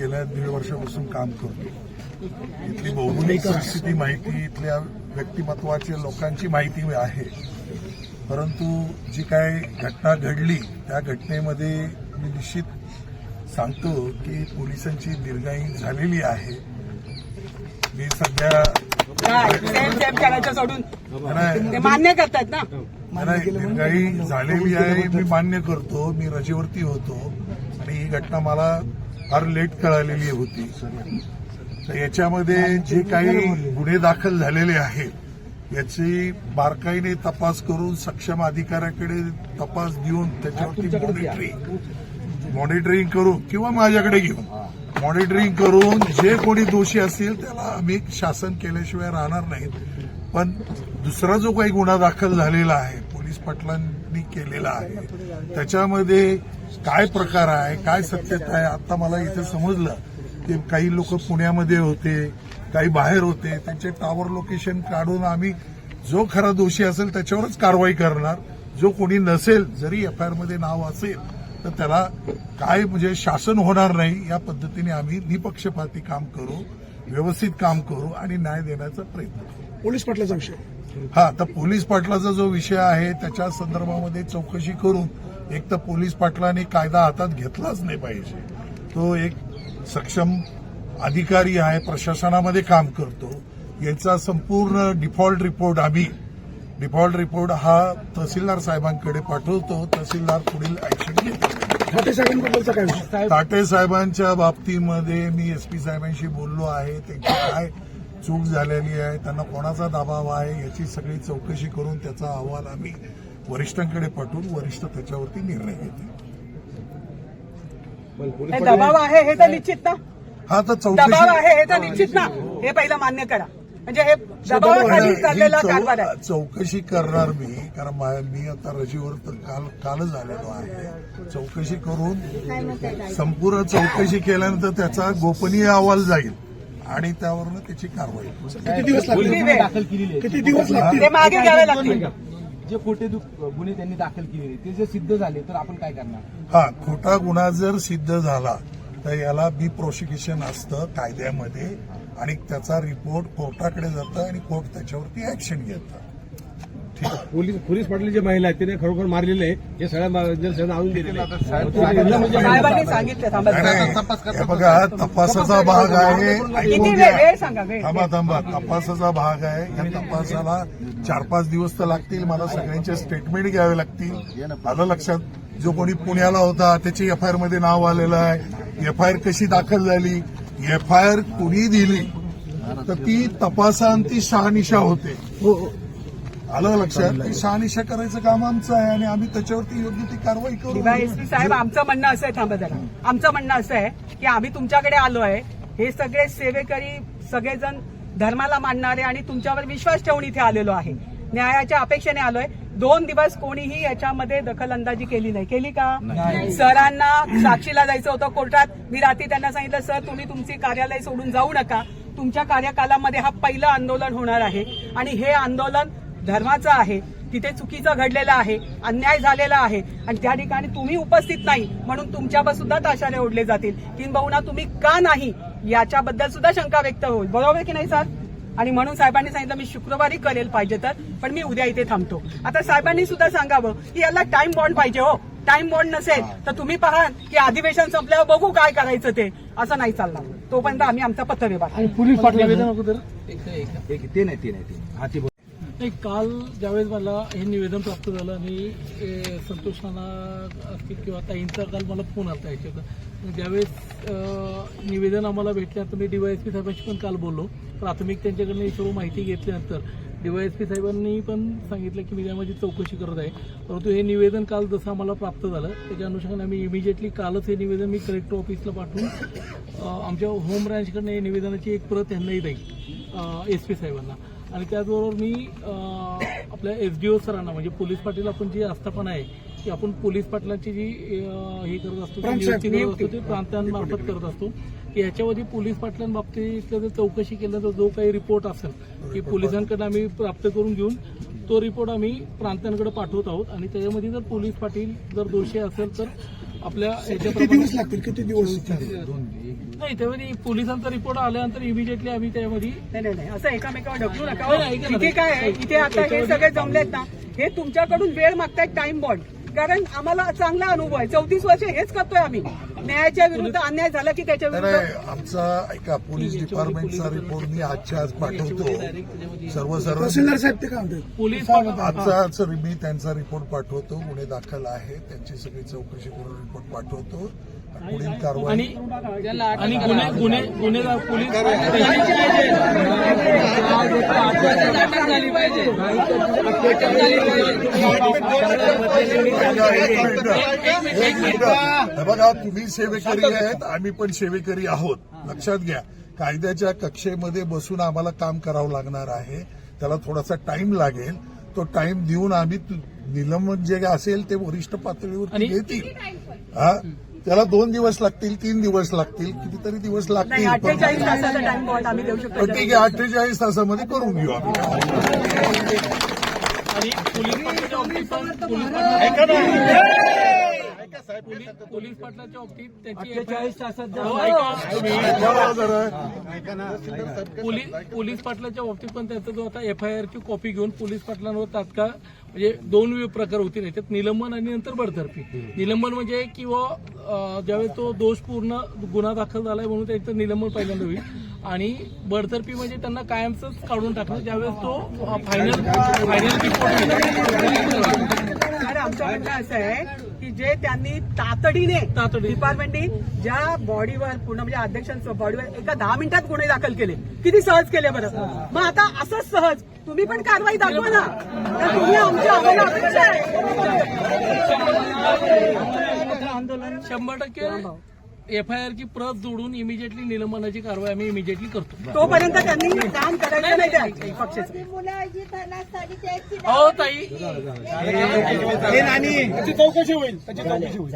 गेल्या दीड वर्षापासून काम करतो. इथली भौगोलिक परिस्थिती माहिती इथल्या व्यक्तिमत्वाच्या लोकांची माहिती आहे. परंतु जी काय घटना घडली त्या घटनेमध्ये मी निश्चित सांगतो की पोलिसांची दीर्घाई झालेली आहे. मी सध्या मान्य करतात ना? झालेली आहे मी मान्य करतो मी रजेवरती होतो. आणि ही घटना मला फार लेट कळालेली होती. तर याच्यामध्ये जे काही गुन्हे दाखल झालेले आहेत याची बारकाईने तपास करून सक्षम अधिकाऱ्याकडे तपास देऊन त्याच्यावरती मॉनिटरिंग मॉनिटरिंग करून किंवा माझ्याकडे घेऊन. मॉनिटरिंग करून जे कोणी दोषी असतील त्याला आम्ही शासन केल्याशिवाय राहणार नाहीत. पण दुसरा जो काही गुन्हा दाखल झालेला आहे पोलीस मी केलेला आहे. त्याच्यामध्ये काय प्रकार आहे काय सत्यता आहे आता मला इथे समजलं की काही लोक पुण्यामध्ये होते काही बाहेर होते त्यांचे टावर लोकेशन काढून आम्ही जो खरा दोषी असेल त्याच्यावरच कारवाई करणार. जो कोणी नसेल जरी एफ आय आरमध्ये नाव असेल तर त्याला काय म्हणजे शासन होणार नाही या पद्धतीने आम्ही निपक्षपाती काम करू व्यवस्थित काम करू आणि न्याय देण्याचा प्रयत्न करू. पोलीस जाऊ विषय. हा तर पोलीस पाटलाचा जो विषय आहे त्याच्या संदर्भामध्ये चौकशी करून एक तर पोलीस पाटलाने कायदा हातात घेतलाच नाही पाहिजे. तो एक सक्षम अधिकारी आहे प्रशासनामध्ये काम करतो. याचा संपूर्ण डिफॉल्ट रिपोर्ट आम्ही डिफॉल्ट रिपोर्ट हा तहसीलदार साहेबांकडे पाठवतो. तहसीलदार पुढील ऍक्शन घेतो. ताटे साहेबांच्या बाबतीमध्ये मी एसपी साहेबांशी बोललो आहे. त्यांची काय चूक झालेली आहे त्यांना कोणाचा दबाव आहे याची सगळी चौकशी करून त्याचा अहवाल आम्ही वरिष्ठांकडे पाठवून वरिष्ठ त्याच्यावरती निर्णय घेतील हे दबाव आहे हे तर निश्चित ना? हा तर दबाव चौकशी आहे हे तर निश्चित ना? हे पहिलं मान्य करा. म्हणजे हे दबावाखाली चाललेला चौ- कारभार आहे. चौकशी करणार मी कारण मा- मी आता रजेवर तर काल कालच आलेलो आहे. चौकशी करून संपूर्ण चौकशी केल्यानंतर त्याचा गोपनीय अहवाल जाईल. आणि त्यावरनं त्याची कारवाई. किती दिवस लागतील? केलेली आहे. किती दिवस लागतील? ते मागे घ्यावे लागतील. जे खोटे गुन्हे त्यांनी दाखल केलेले ते जर सिद्ध झाले तर आपण काय करणार? हा खोटा गुन्हा जर सिद्ध झाला तर याला बी प्रोसिक्युशन असतं कायद्यामध्ये आणि त्याचा रिपोर्ट कोर्टाकडे जातं आणि कोर्ट त्याच्यावरती ऍक्शन घेतं. पोलीस पोलीस पाटील जे महिला आहेत त्याने खरोखर मारलेले हे सगळ्या मा- जर सगळं आणून दिलेलं सांगितलं हे बघा तपासाचा भाग आहे. थांबा थांबा. तपासाचा भाग आहे. या तपासाला चार पाच दिवस तर लागतील. मला सगळ्यांचे स्टेटमेंट घ्यावे लागतील. आलं लक्षात जो कोणी पुण्याला होता त्याची एफ आय आरमध्ये नाव आलेलं आहे. एफ आय आर कशी दाखल झाली? एफ आय आर कुणी दिली? तर ती तपासांती शहानिशा होते. आलं लक्षात? ती शहानिशा करायचं काम आमचं आहे आणि आम्ही त्याच्यावरती योग्य ती कारवाई करू. एसपी साहेब आमचं म्हणणं असं आहे थांबा जरा. आमचं म्हणणं असं आहे की आम्ही तुमच्याकडे आलो आहे हे सगळे सेवेकरी सगळेजण धर्माला मानणारे आणि तुमच्यावर विश्वास ठेवून इथे आलेलो आहे. न्यायाच्या अपेक्षेने आलोय. दोन दिवस कोणीही याच्यामध्ये दखलंदाजी केली नाही. केली का? सरांना साक्षीला जायचं होतं कोर्टात. मी रात्री त्यांना सांगितलं सर तुम्ही तुमची कार्यालय सोडून जाऊ नका. तुमच्या कार्यकालामध्ये हा पहिलं आंदोलन होणार आहे. आणि हे आंदोलन धर्माचं आहे तिथे चुकीचं घडलेलं आहे अन्याय झालेला आहे आणि त्या ठिकाणी तुम्ही उपस्थित नाही म्हणून तुमच्यावर सुद्धा ताशारे ओढले जातील. किंबहुना तुम्ही का नाही याच्याबद्दल सुद्धा शंका व्यक्त होईल. बरोबर की नाही सर? आणि म्हणून साहेबांनी सांगितलं मी शुक्रवारी करेल पाहिजे तर पण मी उद्या इथे थांबतो. आता साहेबांनी सुद्धा सांगावं की याला टाइम बॉन्ड पाहिजे हो. टाइम बॉन्ड नसेल तर तुम्ही पहा की अधिवेशन संपल्यावर बघू काय करायचं ते. असं नाही चालणार. तोपर्यंत आम्ही आमचा पत्रव्यवहार. पोलीस ते नाही ते नाही हा ते नाही काल ज्यावेळेस मला हे निवेदन प्राप्त झालं आणि ए, संतोष नाना असतील किंवा ताईंचा काल मला फोन आला याच्यात ज्यावेळेस निवेदन आम्हाला भेटल्यानंतर मी डीवायएसपी साहेबांशी पण काल बोललो. प्राथमिक त्यांच्याकडनं ही सर्व माहिती घेतल्यानंतर डीवायएसपी साहेबांनी पण सांगितलं की मी त्यामध्ये चौकशी करत आहे. परंतु हे निवेदन काल जसं आम्हाला प्राप्त झालं त्याच्या अनुषंगाने आम्ही इमिजिएटली कालच हे निवेदन मी कलेक्टर ऑफिसला पाठवून आमच्या होम ब्रँचकडनं हे निवेदनाची एक प्रत त्यांनाही देईल एस पी साहेबांना. आणि त्याचबरोबर मी आपल्या एस डी ओ सरांना म्हणजे पोलीस पाटील आपण जी आस्थापना आहे की आपण पोलीस पाटलांची जी हे करत असतो करत असतो ते प्रांतांमार्फत करत असतो. की ह्याच्यामध्ये पोलीस पाटलांबाबतीत जर चौकशी केल्यानंतर जो काही रिपोर्ट असेल की पोलिसांकडे आम्ही प्राप्त करून घेऊन तो रिपोर्ट आम्ही प्रांतांकडे पाठवत आहोत. आणि त्याच्यामध्ये जर पोलीस पाटील जर दोषी असेल तर आपल्या किती दिवस लागतील? किती दिवस? नाही त्यामध्ये पोलिसांचा रिपोर्ट आल्यानंतर इमिजिएटली आम्ही त्यामध्ये नाही नाही नाही असं एकामेकावर ढकलू नका. इथे काय आहे? इथे आता हे सगळे जमलेत ना. हे तुमच्याकडून वेळ मागतायत टाइम बॉन्ड कारण आम्हाला चांगला अनुभव आहे. चौतीस वर्ष हेच करतोय आम्ही. न्यायाच्या विरुद्ध अन्याय झाला की त्याच्या विरुद्ध? आमचा ऐका पोलीस डिपार्टमेंटचा रिपोर्ट मी आजच्या आज पाठवतो. सर्व सर्व साहेब ते काय म्हणतात? पोलीस आजचा मी त्यांचा रिपोर्ट पाठवतो. गुन्हे दाखल आहे. त्यांची सगळी चौकशी करून रिपोर्ट पाठवतो. पुढील कारवाई आणि गुन्हे गुन्हे गुन्हेगार पोलीस एक मिनिट. हे बघा तुम्ही सेवेकरी आहेत आम्ही पण सेवेकरी आहोत. लक्षात घ्या कायद्याच्या कक्षेमध्ये बसून आम्हाला काम करावं लागणार आहे. त्याला थोडासा टाइम लागेल. तो टाइम देऊन आम्ही तु- निलंबन जे असेल ते वरिष्ठ पातळीवर आणि- घेतील. हा? त्याला दोन दिवस लागतील तीन दिवस लागतील कितीतरी दिवस नाही लागतील. ठीक आहे अठ्ठेचाळीस तासामध्ये करून घेऊ आम्ही. आणि पोलीस पाटलाच्या बाबतीत पण पोलीस पाटला- पोलीस- पोलीस पाटलाच्या बाबतीत त्यांची हो, पोलीस पोलीस पाटलाच्या बाबतीत पण त्यांचा जो आता एफ आय आरची कॉपी घेऊन पोलीस पाटलांवर तात्काळ म्हणजे दोन वि- प्रकार होतील. याच्यात निलंबन आणि नंतर बडतर्फी निलंबन म्हणजे किंवा ज्यावेळेस तो दोषपूर्ण गुन्हा दाखल झालाय म्हणून त्यांचं निलंबन पहिल्यांदा होईल. आणि बडतर्फी म्हणजे त्यांना कायमच काढून टाकणं. ज्यावेळेस तो फायनल फायनल रिपोर्ट तर आमचं म्हणणं असं आहे की जे त्यांनी तातडीने. डिपार्टमेंटने ज्या बॉडीवर पूर्ण म्हणजे अध्यक्षांचं बॉडीवर एका दहा मिनिटात गुन्हे दाखल केले. किती सहज केले बरं? मग आता असंच सहज. तुम्ही पण कारवाई दाखवा ना. तर तुम्ही आमच्या आम्हाला आंदोलन शंभर टक्के एफ आय आरची प्रत जोडून इमिजिएटली निलंबनाची कारवाई आम्ही इमिजिएटली करतो. तोपर्यंत त्यांनी काम करायचं नाही त्या पक्षाचं. अहो ताई. त्याची चौकशी होईल. त्याची चौकशी होईल.